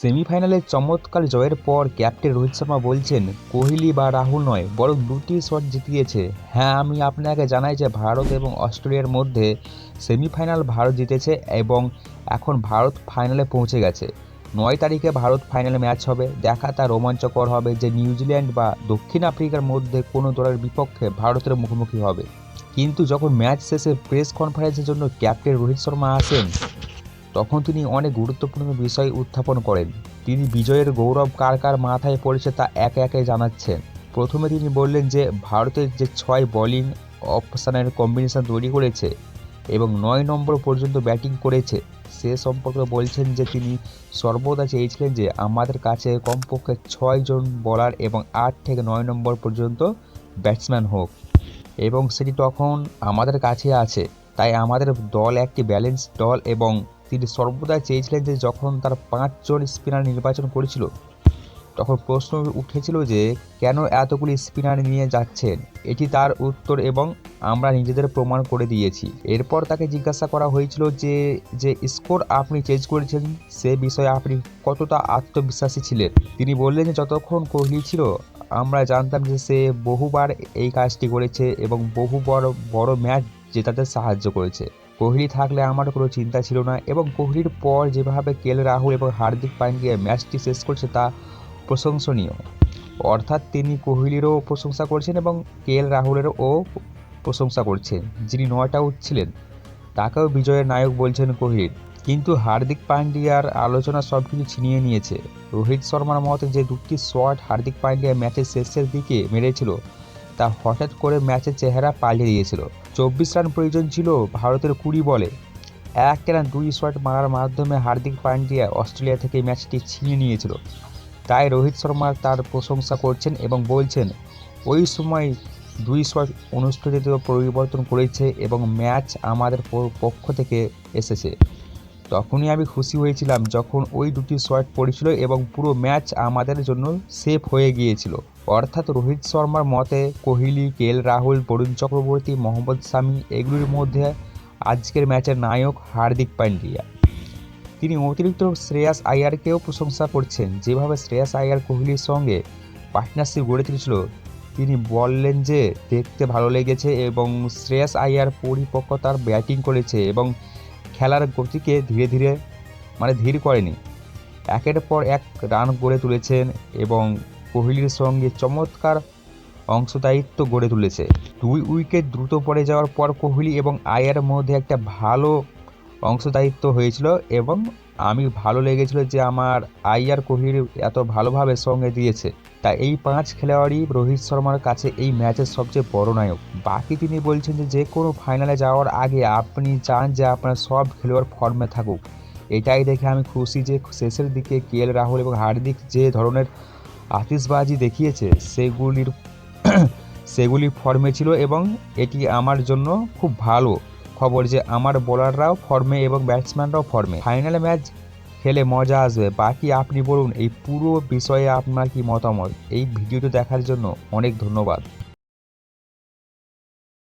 সেমিফাইনালে চমৎকার জয়ের পর ক্যাপ্টেন রোহিত শর্মা বলছেন, কোহলি বা রাহুল নয়, বরং দুটি শট জিতিয়েছে। হ্যাঁ আমি আপনাকে জানাই যে ভারত এবং অস্ট্রেলিয়ার মধ্যে সেমিফাইনাল ভারত জিতেছে এবং এখন ভারত ফাইনালে পৌঁছে গেছে। নয় তারিখে ভারত ফাইনালে ম্যাচ হবে। দেখা তা রোমাঞ্চকর হবে যে নিউজিল্যান্ড বা দক্ষিণ আফ্রিকার মধ্যে কোনো দলের বিপক্ষে ভারতের মুখোমুখি হবে। কিন্তু যখন ম্যাচ শেষে প্রেস কনফারেন্সের জন্য ক্যাপ্টেন রোহিত শর্মা আসেন তখন তিনি অনেক গুরুত্বপূর্ণ বিষয় উত্থাপন করেন। তিনি বিজয়ের গৌরব কার কার মাথায় পড়েছে তা একে একে জানাচ্ছেন। প্রথমে তিনি বললেন যে, ভারতের যে ছয় বোলিং অপশানের কম্বিনেশন তৈরি করেছে এবং নয় নম্বর পর্যন্ত ব্যাটিং করেছে, সে সম্পর্কে বলছেন যে, তিনি সর্বদা চেয়েছিলেন যে, আমাদের কাছে কমপক্ষে ছয় জন বলার এবং আট থেকে নয় নম্বর পর্যন্ত ব্যাটসম্যান হোক। এবং সেটি তখন আমাদের কাছে আছে, তাই আমাদের দল একটি ব্যালেন্স দল এবং তিনি সর্বদা চেয়েছিলেন যে যখন তার পাঁচজন স্পিনার নির্বাচন করেছিল, তখন প্রশ্ন উঠেছিল যে কেন এতগুলি স্পিনার নিয়ে যাচ্ছেন? এটি তার উত্তর এবং আমরা নিজেদের প্রমাণ করে দিয়েছি। এরপর তাকে জিজ্ঞাসা করা হয়েছিল যে যে স্কোর আপনি চেঞ্জ করেছেন, সে বিষয়ে আপনি কতটা আত্মবিশ্বাসী ছিলেন? তিনি বললেন যে যতক্ষণ কোহলি ছিল, আমরা জানতাম যে সে বহুবার এই কাজটি করেছে এবং বহু বড় বড় ম্যাচ জেতাতে সাহায্য করেছে। কোহলি থাকলে আমার কোনো চিন্তা ছিল না এবং কোহলির পর যেভাবে কেল, রাহুল এবং হার্দিক পান্ডিয়া ম্যাচটি শেষ করছে তা প্রশংসনীয়। অর্থাৎ তিনি কোহলিরও প্রশংসা করছেন এবং কেএল রাহুলেরও প্রশংসা করছেন, যিনি নয়টা আউট ছিলেন। তাকেও বিজয়ের নায়ক বলছেন কোহলির কিন্তু হার্দিক পান্ডিয়ার আলোচনা সব কিছু ছিনিয়ে নিয়েছে। রোহিত শর্মার মতে যে দুটি শট হার্দিক পান্ডিয়া ম্যাচের শেষের দিকে মেরেছিল তা হঠাৎ করে ম্যাচের চেহারা পাল্টে দিয়েছিল। চব্বিশ রান প্রয়োজন ছিল ভারতের কুড়ি বলে। এক টানা দুই শট মারার মাধ্যমে হার্দিক পান্ডিয়া অস্ট্রেলিয়া থেকে ম্যাচটি ছিনিয়ে নিয়েছিল। তাই রোহিত শর্মা তার প্রশংসা করছেন এবং বলছেন, ওই সময় দুই শট অনুষ্ঠিত পরিবর্তন করেছে এবং ম্যাচ আমাদের পক্ষ থেকে এসেছে। তখনই আমি খুশি হয়েছিলাম যখন ওই দুটি শট পড়েছিল এবং পুরো ম্যাচ আমাদের জন্য সেফ হয়ে গিয়েছিল। অর্থাৎ রোহিত শর্মার মতে কোহলি, কেল, রাহুল, বরুণ চক্রবর্তী, মোহাম্মদ শামি এগুলির মধ্যে আজকের ম্যাচের নায়ক হার্দিক পান্ডিয়া। তিনি অতিরিক্ত শ্রেয়াস আয়ারকেও প্রশংসা করছেন। যেভাবে শ্রেয়াস আয়ার কোহলির সঙ্গে পার্টনারশিপ গড়ে তুলেছিল, তিনি বললেন যে দেখতে ভালো লেগেছে এবং শ্রেয়াস আয়ার পরিপক্কতার ব্যাটিং করেছে এবং খেলার গতিকে ধীরে ধীরে মানে ধীর করেনি। একের পর এক রান গড়ে তুলেছেন এবং কোহলির সঙ্গে চমৎকার অংশদায়িত্ব গড়ে তুলেছে। দুই উইকেট দ্রুত পড়ে যাওয়ার পর কোহলি এবং আয়ার মধ্যে একটা ভালো অংশদায়িত্ব হয়েছিল এবং আমি ভালো লেগেছিল যে আমার আইয়ার কোহলির এত ভালোভাবে সঙ্গে দিয়েছে। তাই এই পাঁচ খেলোয়াড়ই রোহিত শর্মার কাছে এই ম্যাচের সবচেয়ে বড় নায়ক। বাকি তিনি বলছেন যে যে কোনো ফাইনালে যাওয়ার আগে আপনি চান যে আপনার সব খেলোয়াড় ফর্মে থাকুক। এটাই দেখে আমি খুশি যে শেষের দিকে কে এল রাহুল এবং হার্দিক যে ধরনের আতিশবাজি দেখিয়েছে, সেগুলির সেগুলি ফর্মে ছিল এবং এটি আমার জন্য খুব ভালো খবর যে আমার বোলাররাও ফর্মে এবং ব্যাটসম্যানরাও ফর্মে ফাইনালে ম্যাচ খেলে মজা আসবে। বাকি আপনি বলুন, এই পুরো বিষয়ে আপনার কি মতামত? এই ভিডিওটি দেখার জন্য অনেক ধন্যবাদ।